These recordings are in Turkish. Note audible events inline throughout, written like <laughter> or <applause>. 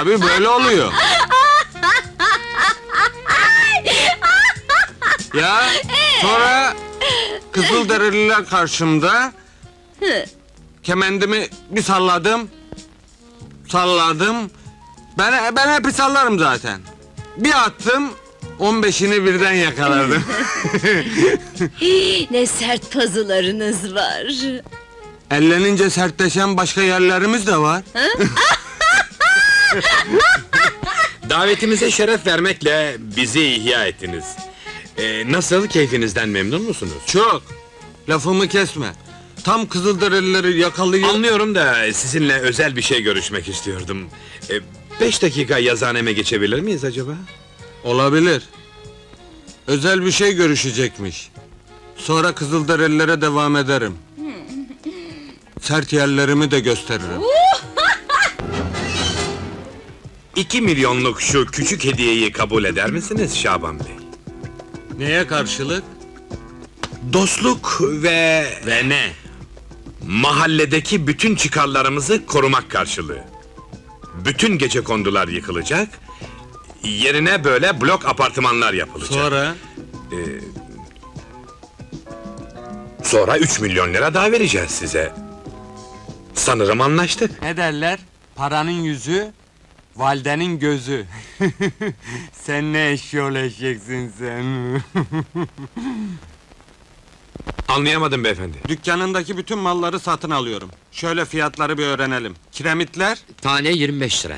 Abi böyle oluyor. ya sonra Kızılderililer karşımda kemendimi bir salladım. Salladım. Ben ben hep sallarım zaten. Bir attım 15'ini birden yakaladım. <laughs> Ne sert pazılarınız var. Ellenince sertleşen başka yerlerimiz de var. <laughs> Davetimize şeref vermekle bizi ihya ettiniz. Ee, nasıl, keyfinizden memnun musunuz? Çok. Lafımı kesme. Tam Kızılderilileri yakalıyor. Anlıyorum da sizinle özel bir şey görüşmek istiyordum. Ee, beş dakika yazaneme geçebilir miyiz acaba? Olabilir. Özel bir şey görüşecekmiş. Sonra Kızılderililere devam ederim. Sert yerlerimi de gösteririm. İki milyonluk şu küçük hediyeyi kabul eder misiniz Şaban Bey? Neye karşılık? Dostluk ve... Ve ne? Mahalledeki bütün çıkarlarımızı korumak karşılığı. Bütün gece kondular yıkılacak, yerine böyle blok apartmanlar yapılacak. Sonra? Sonra 3 milyon lira daha vereceğiz size. Sanırım anlaştık. Ne derler? Paranın yüzü, validenin gözü. <laughs> sen ne eşyol eşeksin sen. <laughs> Anlayamadım beyefendi. Dükkanındaki bütün malları satın alıyorum. Şöyle fiyatları bir öğrenelim. Kiremitler, Tane 25 lira.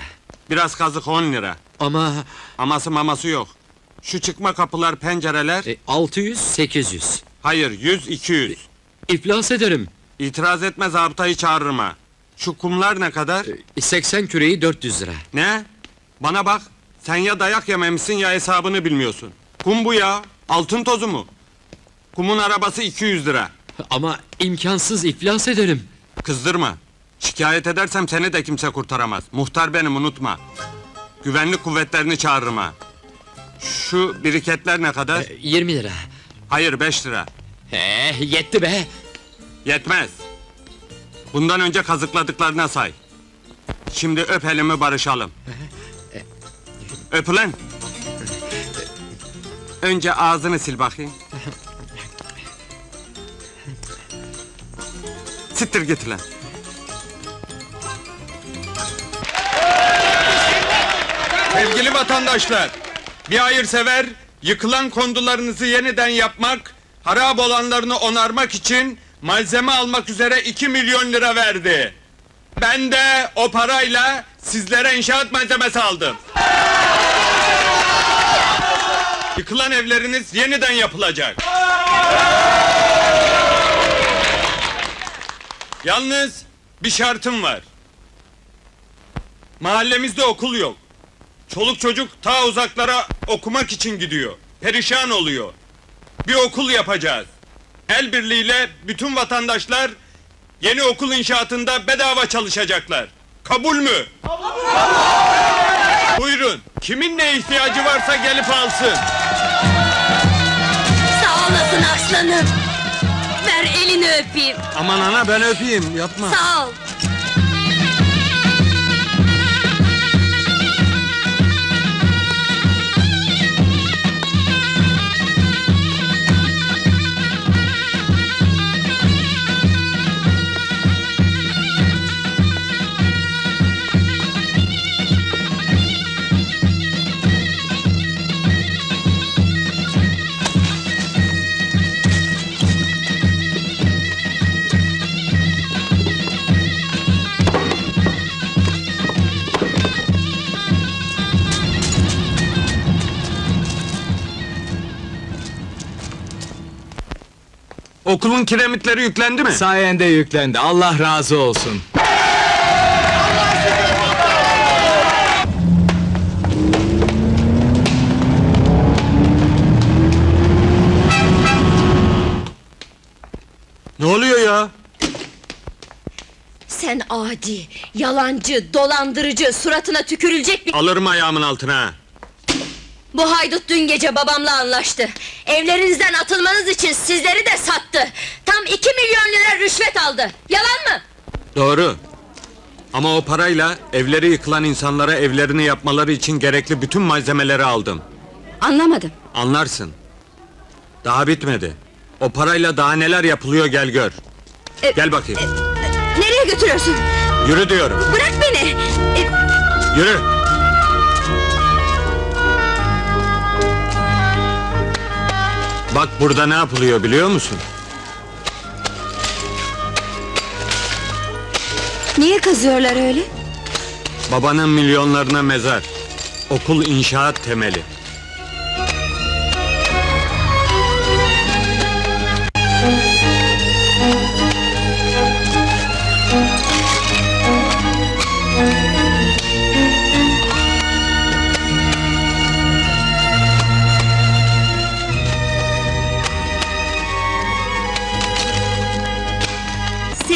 biraz kazık 10 lira. Ama Aması maması yok. Şu çıkma kapılar, pencereler, e, 600 800. hayır 100 200. İflas ederim. İtiraz etme zabıtayı çağırırım ha. Şu kumlar ne kadar? E, 80 küreği 400 lira. Ne? Bana bak. Sen ya dayak yememişsin ya hesabını bilmiyorsun. Kum bu ya. Altın tozu mu? Kumun arabası 200 lira. Ama imkansız iflas ederim. Kızdırma. Şikayet edersem seni de kimse kurtaramaz. Muhtar benim unutma. Güvenlik kuvvetlerini çağırırım ha. Şu biriketler ne kadar? E, 20 lira. Hayır 5 lira. Eh yetti be. Yetmez. Bundan önce kazıkladıklarına say. Şimdi öp elimi barışalım. <laughs> Öp ulan. Önce ağzını sil bakayım. Sittir git lan. Sevgili vatandaşlar, bir hayırsever yıkılan kondularınızı yeniden yapmak, harap olanlarını onarmak için malzeme almak üzere 2 milyon lira verdi. Ben de o parayla sizlere inşaat malzemesi aldım. Yıkılan evleriniz yeniden yapılacak. Yalnız bir şartım var. Mahallemizde okul yok. Çoluk çocuk ta uzaklara okumak için gidiyor. Perişan oluyor. Bir okul yapacağız. El birliğiyle bütün vatandaşlar yeni okul inşaatında bedava çalışacaklar. Kabul mü? Buyurun. Kimin ne ihtiyacı varsa gelip alsın. Sağ olasın aslanım. Ver elini öpeyim. Aman ana ben öpeyim yapma. Sağ ol. Okulun kiremitleri yüklendi mi? Sayende yüklendi. Allah razı olsun. ne oluyor ya? Sen adi, yalancı, dolandırıcı, suratına tükürülecek bir... Alırım ayağımın altına. Bu haydut dün gece babamla anlaştı. Evlerinizden atılmanız için sizleri de sattı. Tam iki milyon lira rüşvet aldı. Yalan mı? Doğru. Ama o parayla evleri yıkılan insanlara evlerini yapmaları için gerekli bütün malzemeleri aldım. Anlamadım. Anlarsın. Daha bitmedi. O parayla daha neler yapılıyor gel gör. E, Gel bakayım. Nereye götürüyorsun? Yürü diyorum. Bırak beni. E, Yürü. Bak burada ne yapılıyor biliyor musun? niye kazıyorlar öyle? Babanın milyonlarına mezar. Okul inşaat temeli.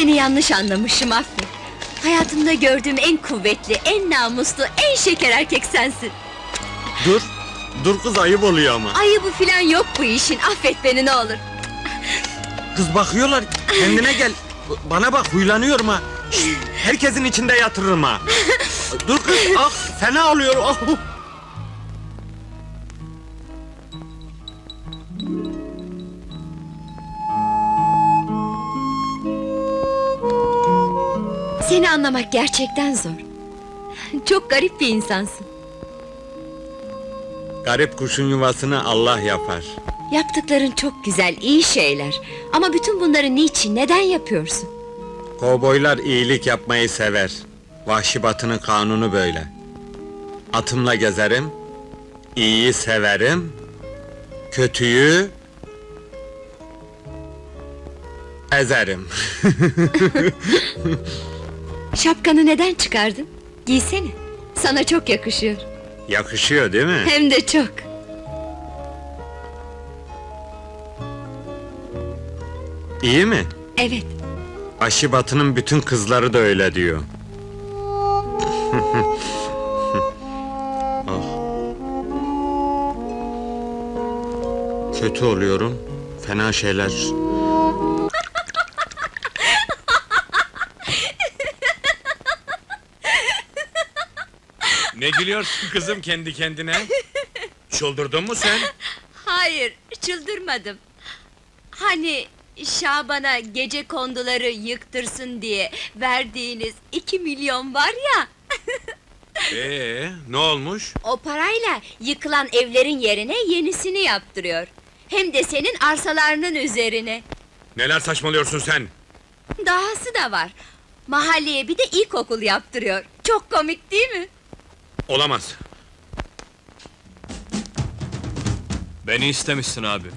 Seni yanlış anlamışım affet. Hayatımda gördüğüm en kuvvetli, en namuslu, en şeker erkek sensin. Dur. Dur kız ayıp oluyor ama. Ayıbı filan yok bu işin, affet beni ne olur. Kız bakıyorlar. Kendine gel. Bana bak huylanıyorum ha. Herkesin içinde yatırırım ha. Dur kız. Ah fena oluyor. Ah. Seni anlamak gerçekten zor. Çok garip bir insansın. Garip kuşun yuvasını Allah yapar. Yaptıkların çok güzel, iyi şeyler. Ama bütün bunları niçin, neden yapıyorsun? Kovboylar iyilik yapmayı sever. Vahşi batının kanunu böyle. Atımla gezerim, iyiyi severim, kötüyü ezerim. <laughs> Şapkanı neden çıkardın? Giysene. Sana çok yakışıyor. Yakışıyor değil mi? Hem de çok. İyi mi? Evet. Vahşi batının bütün kızları da öyle diyor. <laughs> ah. Kötü oluyorum. Fena şeyler. Gülüyorsun kızım kendi kendine? Çıldırdın mı sen? Hayır, çıldırmadım. Hani Şaban'a gece konduları yıktırsın diye verdiğiniz iki milyon var ya... Ee, ne olmuş? O parayla yıkılan evlerin yerine yenisini yaptırıyor. Hem de senin arsalarının üzerine. Neler saçmalıyorsun sen? Dahası da var. Mahalleye bir de ilkokul yaptırıyor. Çok komik değil mi? Olamaz. Beni istemişsin abi.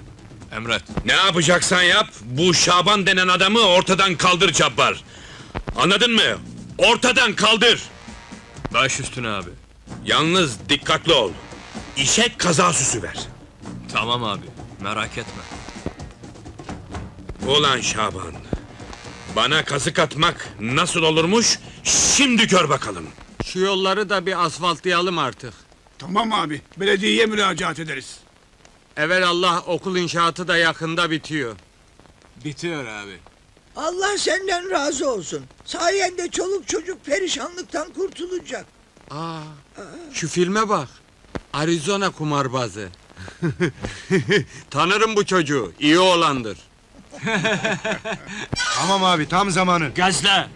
Emret. Ne yapacaksan yap, bu Şaban denen adamı ortadan kaldır Cabbar. Anladın mı? Ortadan kaldır! Baş üstüne abi. Yalnız dikkatli ol. İşe kaza süsü ver. Tamam abi. Merak etme. Ulan Şaban. Bana kazık atmak nasıl olurmuş? Şimdi gör bakalım. Şu yolları da bir asfaltlayalım artık. Tamam abi, belediyeye müracaat ederiz. Evelallah okul inşaatı da yakında bitiyor. Bitiyor abi. Allah senden razı olsun. Sayende çoluk çocuk perişanlıktan kurtulacak. Aa, şu filme bak. Arizona kumarbazı. <laughs> Tanırım bu çocuğu. iyi olandır. <laughs> Tamam abi, tam zamanı. Gazla!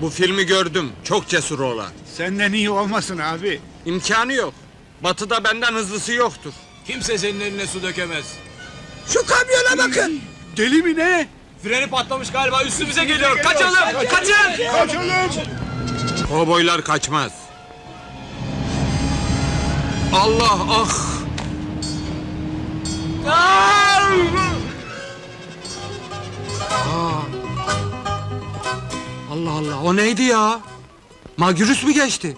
Bu filmi gördüm. Çok cesur olan. Senden iyi olmasın abi. İmkanı yok. Batı'da benden hızlısı yoktur. Kimse senin eline su dökemez. Şu kamyona bakın. Deli mi ne? Freni patlamış galiba üstümüze geliyor. Kaçalım! Kaçın! Kaçalım. Kovboylar kaçmaz. Allah ah! Aa! Allah Allah o neydi ya? Magürüs mü geçti?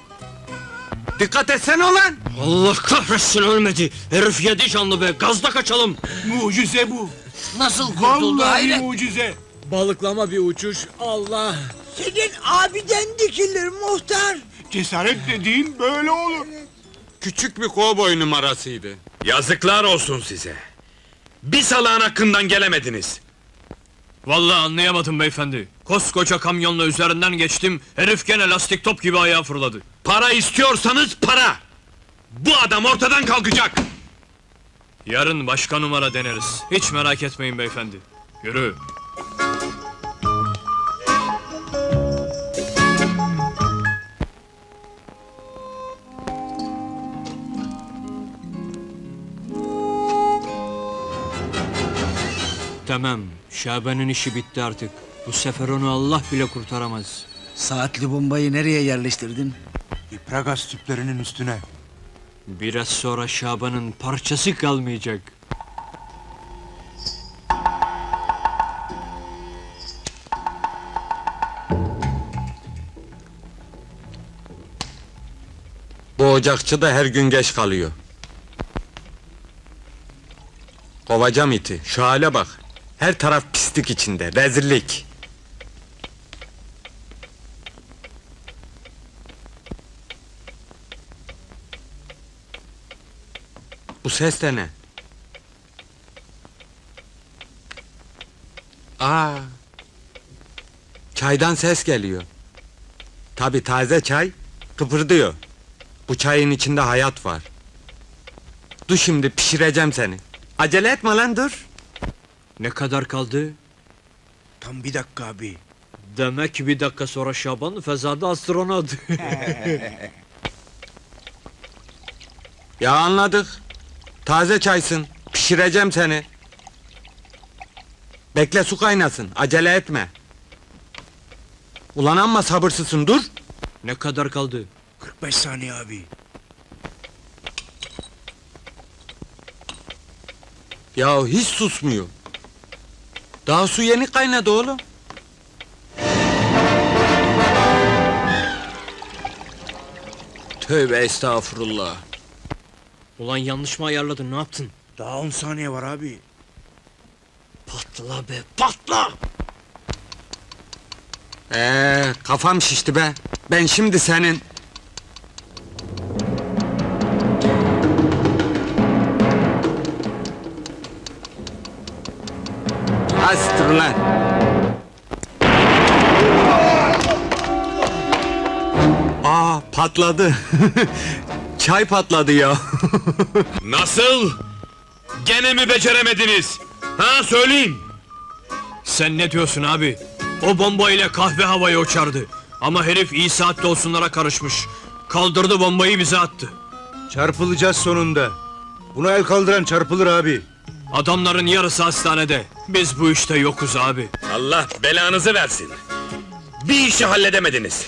Dikkat etsene ulan! Allah kahretsin ölmedi. Herif yedi canlı be. Gazda kaçalım. Mucize bu. Nasıl Vallahi mucize. Balıklama bir uçuş. Allah! Senin abiden dikilir muhtar. Cesaret dediğin böyle olur. Küçük bir kovboy numarasıydı. Yazıklar olsun size. Bir salağın hakkından gelemediniz. Vallahi anlayamadım beyefendi. Koskoca kamyonla üzerinden geçtim, herif gene lastik top gibi ayağa fırladı. Para istiyorsanız para! Bu adam ortadan kalkacak! Yarın başka numara deneriz. Hiç merak etmeyin beyefendi. Yürü. Tamam, Şaban'ın işi bitti artık. Bu sefer onu Allah bile kurtaramaz. Saatli bombayı nereye yerleştirdin? İpragaz tüplerinin üstüne. Biraz sonra Şaban'ın parçası kalmayacak. Bu ocakçı da her gün geç kalıyor. Kovacağım iti. Şu hale bak. Her taraf pislik içinde. Rezillik. Bu ses de ne? Aa. Çaydan ses geliyor. Tabi taze çay kıpırdıyor. Bu çayın içinde hayat var. Dur şimdi pişireceğim seni. Acele etme lan dur. Ne kadar kaldı? Tam bir dakika abi. Demek ki bir dakika sonra Şaban fezada astronot. <laughs> Ya anladık. Taze çaysın. Pişireceğim seni. Bekle su kaynasın. Acele etme. Ulan amma sabırsızsın dur. ne kadar kaldı? 45 saniye abi. Ya hiç susmuyor. Daha su yeni kaynadı oğlum. Tövbe estağfurullah. Ulan yanlış mı ayarladın ne yaptın? Daha 10 saniye var abi. Patla be patla! Ee, kafam şişti be. Ben şimdi senin... Astır lan. Aa patladı. <laughs> Çay patladı ya. <laughs> Nasıl? Gene mi beceremediniz? Ha söyleyin! Sen ne diyorsun abi? O bomba ile kahve havaya uçardı. Ama herif iyi saatte olsunlara karışmış. Kaldırdı bombayı bize attı. Çarpılacağız sonunda. Buna el kaldıran çarpılır abi. Adamların yarısı hastanede. Biz bu işte yokuz abi. Allah belanızı versin. Bir işi halledemediniz.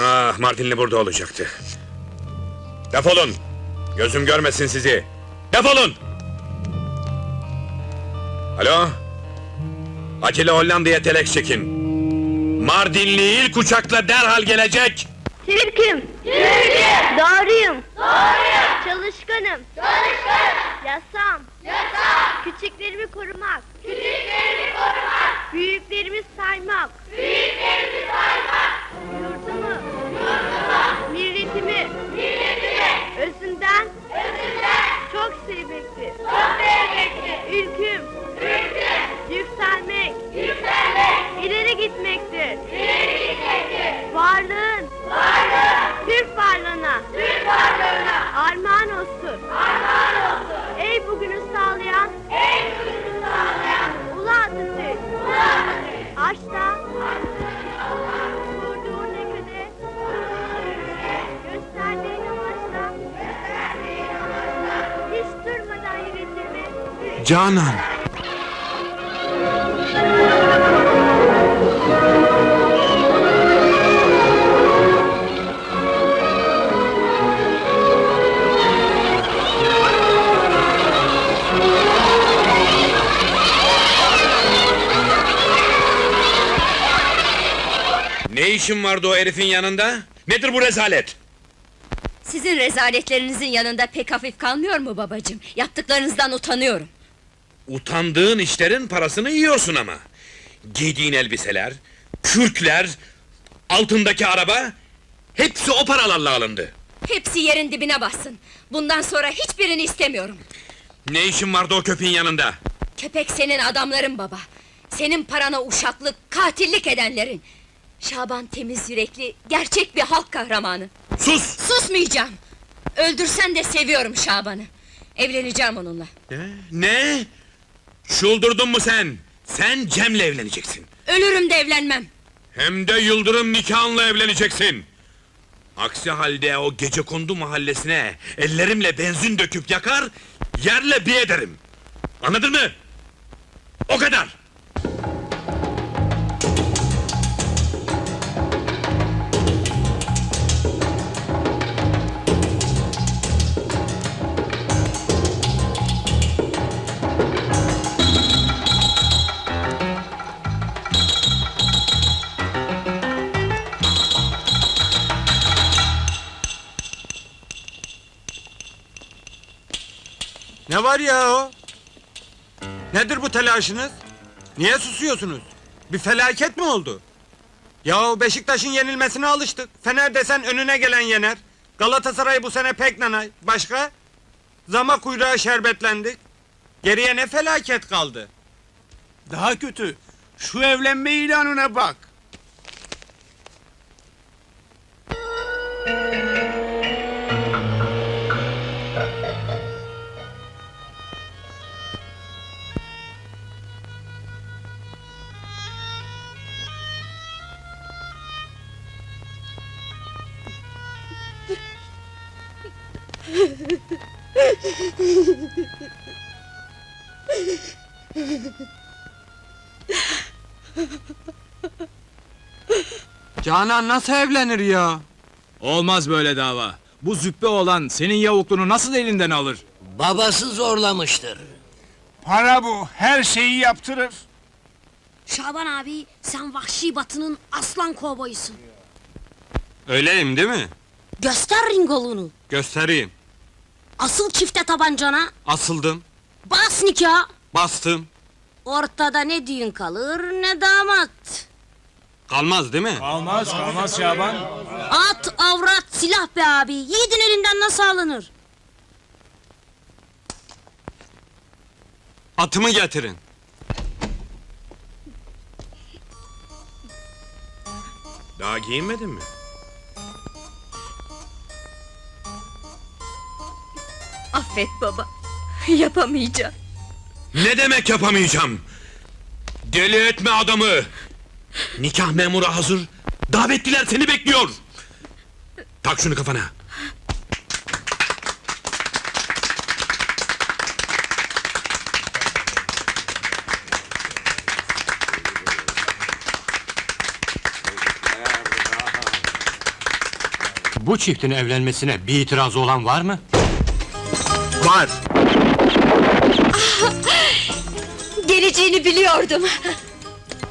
Ah, Martinli burada olacaktı. Defolun. Gözüm görmesin sizi. Defolun. Alo. Acele Hollanda'ya telek çekin. Mardinli ilk uçakla derhal gelecek. Türk'üm. Türk'üm. Doğruyum. Doğruyum. Çalışkanım. Çalışkan. Yasam. Küçüklerimi korumak. Küçüklerimi korumak. Büyüklerimi saymak. Büyüklerimi saymak. Yurdumu. Yurdumu. Milletimi. Milletimi. Özünden. Özünden. Çok sevmektir. Çok sevmektir. Ülküm. Ülküm. Yükselmek. Yükselmek. İleri gitmektir. İleri gitmektir. Varlığın. Varlığına. Türk varlığına. Armağan olsun. Armağan olsun. Ey bugünü sağlayan. Ey bugünü sağlayan. Ulu Atatürk. Ulu Atatürk. Yürütülme. Canan. İşin vardı o herifin yanında? Nedir bu rezalet? Sizin rezaletlerinizin yanında pek hafif kalmıyor mu babacığım? Yaptıklarınızdan utanıyorum. Utandığın işlerin parasını yiyorsun ama. Giydiğin elbiseler, kürkler, altındaki araba... Hepsi o paralarla alındı. Hepsi yerin dibine bassın. Bundan sonra hiçbirini istemiyorum. Ne işin vardı o köpeğin yanında? Köpek senin adamların baba. Senin parana uşaklık, katillik edenlerin. Şaban temiz yürekli, gerçek bir halk kahramanı. Sus! Susmayacağım! Öldürsen de seviyorum Şaban'ı. Evleneceğim onunla. Ne? Çıldırdın mı sen? Sen Cem'le evleneceksin. Ölürüm de evlenmem. Hem de Yıldırım nikahınla evleneceksin. Aksi halde o gece kondu mahallesine ellerimle benzin döküp yakar, yerle bir ederim. Anladın mı? O kadar. Ne var ya o? Nedir bu telaşınız? Niye susuyorsunuz? Bir felaket mi oldu? Ya Beşiktaş'ın yenilmesine alıştık. Fener desen önüne gelen yener. Galatasaray bu sene pek nanay. Başka? Zama kuyruğa şerbetlendik. Geriye ne felaket kaldı? Daha kötü. Şu evlenme ilanına bak. Canan nasıl evlenir ya? Olmaz böyle dava. Bu züppe olan senin yavukluğunu nasıl elinden alır? Babası zorlamıştır. Para bu. Her şeyi yaptırır. Şaban abi sen vahşi batının aslan kovboyusun. Öyleyim değil mi? Göster ringolunu. Göstereyim. Asıl çifte tabancana. Asıldım, Bas nikah. bastım. Ortada ne düğün kalır ne damat. Kalmaz değil mi? Almaz, almaz Şaban. At, avrat, silah be abi. Yiğidin elinden nasıl alınır? Atımı getirin. Daha giyinmedin mi? Affet baba. Yapamayacağım. Ne demek yapamayacağım? Deli etme adamı! Nikah memuru hazır. Davetliler seni bekliyor. Tak şunu kafana. Bu çiftin evlenmesine bir itirazı olan var mı? Var. <laughs> Geleceğini biliyordum.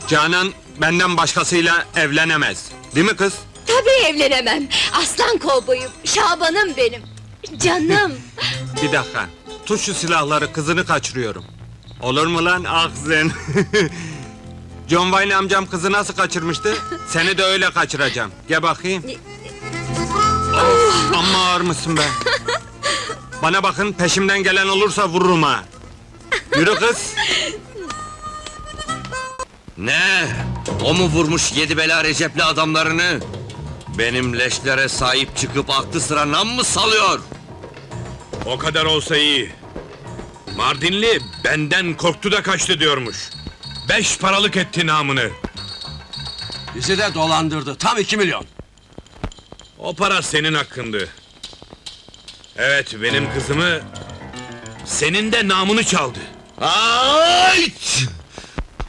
Canan benden başkasıyla evlenemez. Değil mi kız? Tabii evlenemem. Aslan kovboyum. Şaban'ım benim. Canım. <laughs> Bir dakika. Tut şu silahları kızını kaçırıyorum. Olur mu lan ahzen? <laughs> John Wayne amcam kızı nasıl kaçırmıştı? <laughs> Seni de öyle kaçıracağım. Gel bakayım. of, amma ağır mısın be? Bana bakın peşimden gelen olursa vururum ha. Yürü kız. Ne? O mu vurmuş yedi bela Recep'li adamlarını? Benim leşlere sahip çıkıp aklı sıra nam mı salıyor? O kadar olsa iyi. Mardinli benden korktu da kaçtı diyormuş. Beş paralık etti namını. Bizi de dolandırdı. Tam iki milyon. O para senin hakkındı. Evet benim kızımı... ...senin de namını çaldı. Ay!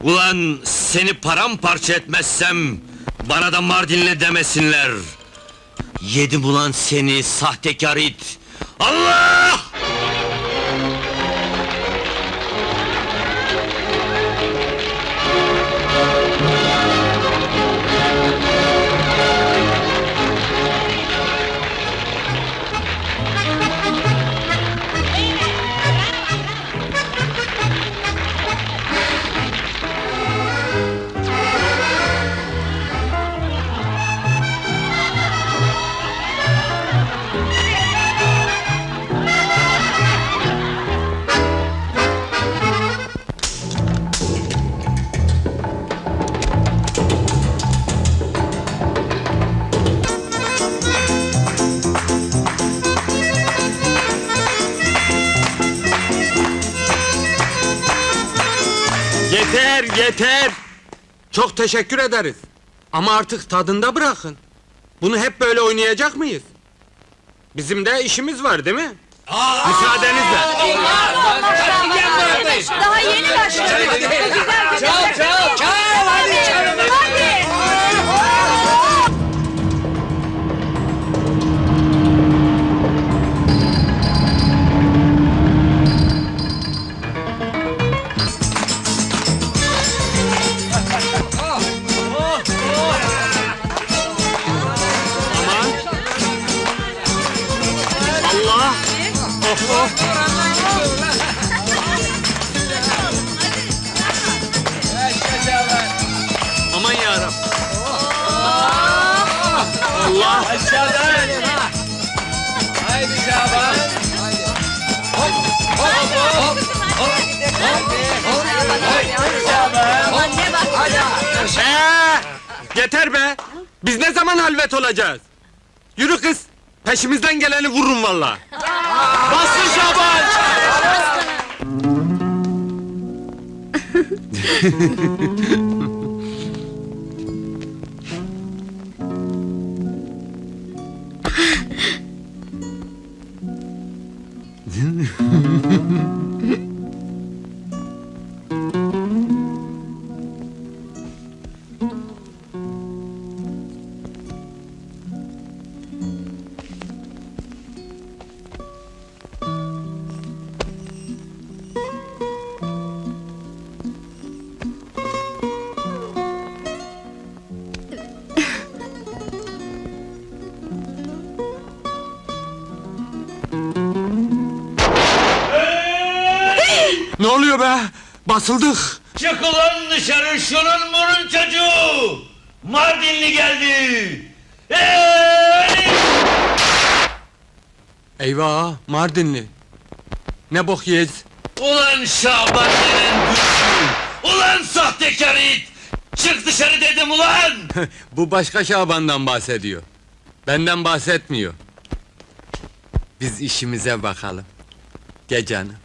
Ulan seni paramparça etmezsem... ...bana da Mardinli demesinler. Yedim ulan seni sahtekar it. Allah! Teşekkür ederiz. Ama artık tadında bırakın. Bunu hep böyle oynayacak mıyız? Bizim de işimiz var değil mi? Müsaadenizle. Daha yeni başladık. Ee, yeter be! Biz ne zaman halvet olacağız? Yürü kız! Peşimizden geleni vurun valla! Bastır Şaban! <laughs> Basıldık! Çık ulan dışarı şunun burun çocuğu! Mardinli geldi! Hey! Eyvah, Mardinli. Ne bok yiyeceğiz? Ulan Şaban denen güçlü! Ulan sahtekar it! Çık dışarı dedim ulan! <laughs> Bu başka Şaban'dan bahsediyor. Benden bahsetmiyor. Biz işimize bakalım. Gel canım.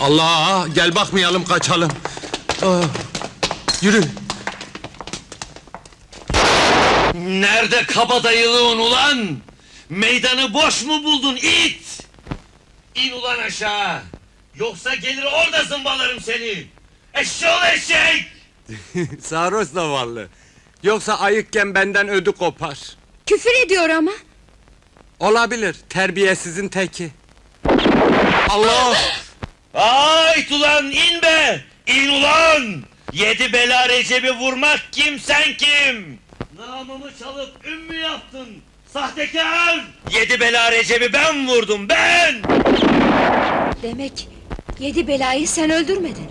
Allah! Gel bakmayalım, kaçalım. Ah, yürü. Nerede kabadayılığın ulan? Meydanı boş mu buldun it? İn ulan aşağı! Yoksa gelir orada zımbalarım seni! Eşşoğlu eşek! <laughs> Sarhoş zavallı. Yoksa ayıkken benden ödü kopar. Küfür ediyor ama. Olabilir, terbiyesizin teki. Allah! Ayt ulan in be! İn ulan! Yedi bela Recep'i vurmak kim sen kim? Namımı çalıp ümmü yaptın! Sahtekar! Yedi bela Recep'i ben vurdum ben! Demek yedi belayı sen öldürmedin.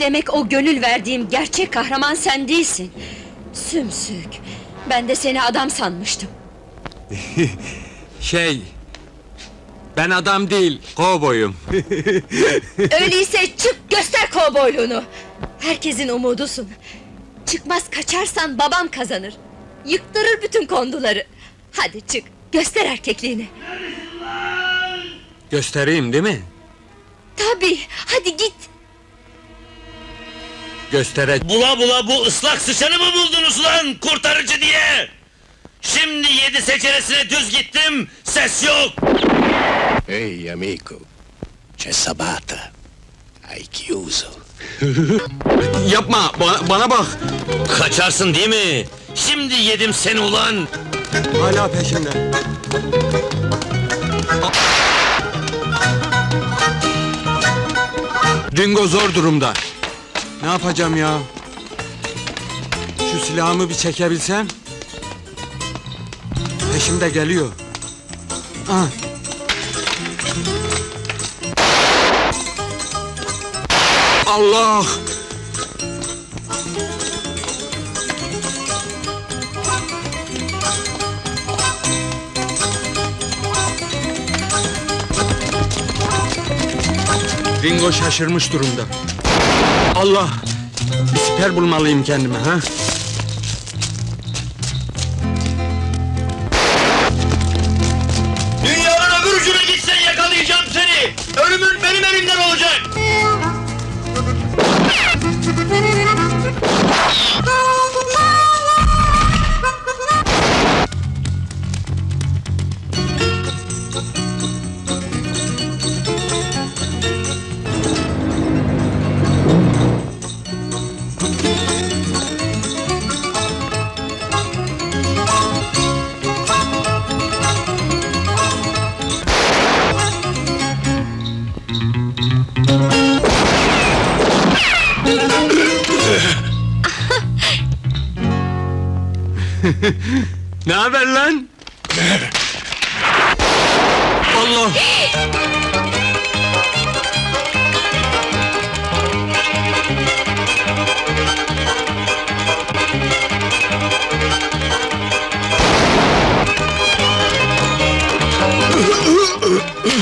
Demek o gönül verdiğim gerçek kahraman sen değilsin. Sümsük. Ben de seni adam sanmıştım. <laughs> Şey... Ben adam değil, kovboyum. <laughs> Öyleyse çık göster kovboyluğunu. Herkesin umudusun. Çıkmaz kaçarsan babam kazanır. Yıktırır bütün konduları. Hadi çık göster erkekliğini. Göstereyim değil mi? Tabii hadi git. Göstere... Bula bula bu ıslak sıçanı mı buldunuz lan kurtarıcı diye? Şimdi yedi seceresine düz gittim, ses yok! Ehi amico, c'è Sabata. Hai chiuso. <laughs> Yapma, bana, bana bak! Kaçarsın değil mi? Şimdi yedim seni ulan! Hala peşimde. Ringo zor durumda. Ne yapacağım ya? Şu silahımı bir çekebilsem. Peşimde geliyor. Ah. Allah! Ringo şaşırmış durumda. Allah! Bir siper bulmalıyım kendime ha. Ne haber lan? Allah!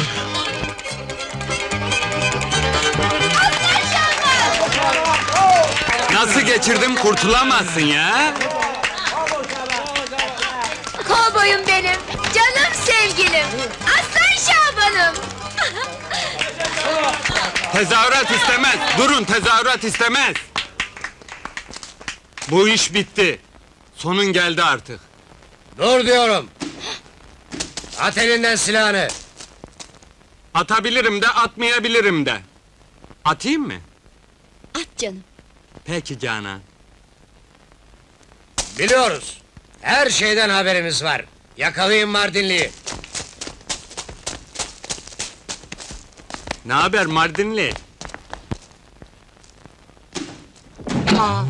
<laughs> Geçirdim kurtulamazsın ya? Kovboyum benim, canım sevgilim, aslan Şaban'ım. Tezahürat istemez. Durun tezahürat istemez. Bu iş bitti. Sonun geldi artık. Dur diyorum! At elinden silahını! Atabilirim de atmayabilirim de. Atayım mı? At canım. Peki Canan. Biliyoruz! Her şeyden haberimiz var. Yakalayın Mardinli'yi. Ne haber Mardinli? Aa,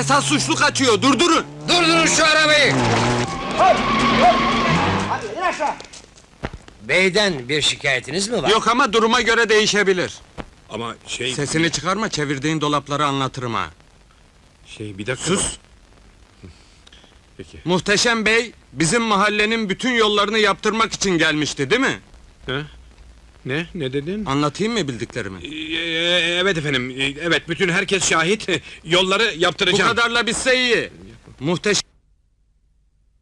esas suçlu kaçıyor. Durdurun. Durdurun şu arabayı! Beyden bir şikayetiniz mi var? Yok ama duruma göre değişebilir. Ama şey... Sesini çıkarma, çevirdiğin dolapları anlatırım ha. Şey bir dakika. Sus! Peki. Muhteşem Bey, bizim mahallenin bütün yollarını yaptırmak için gelmişti, değil mi? Ne? Ne dedin? Anlatayım mı bildiklerimi? Ee, evet efendim. Ee, Evet bütün herkes şahit. <laughs> Yolları Bu yaptıracağım. kadarla bitse iyi. Muhteşem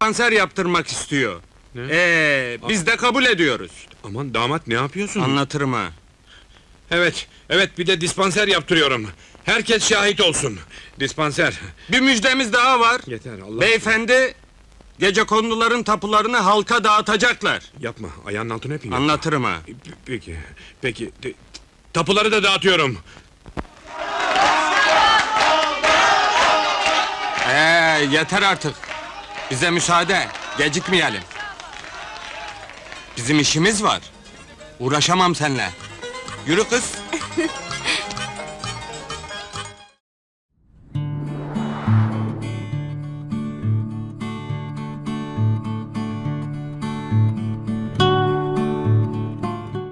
kanser yaptırmak istiyor. Ne? Ee, biz de kabul ediyoruz. Aman damat ne yapıyorsun? Anlatırım ha. Evet, evet bir de dispanser yaptırıyorum. Herkes şahit olsun. Dispanser. Bir müjdemiz daha var. Yeter Allah. Beyefendi, gece konduların tapularını halka dağıtacaklar. Yapma, ayağının altına öpeyim. Anlatırım ha. Pe- Peki, peki. De- Tapuları da dağıtıyorum. Ee, yeter artık. Bize müsaade, gecikmeyelim. Bizim işimiz var. Uğraşamam seninle. Yürü kız. <laughs>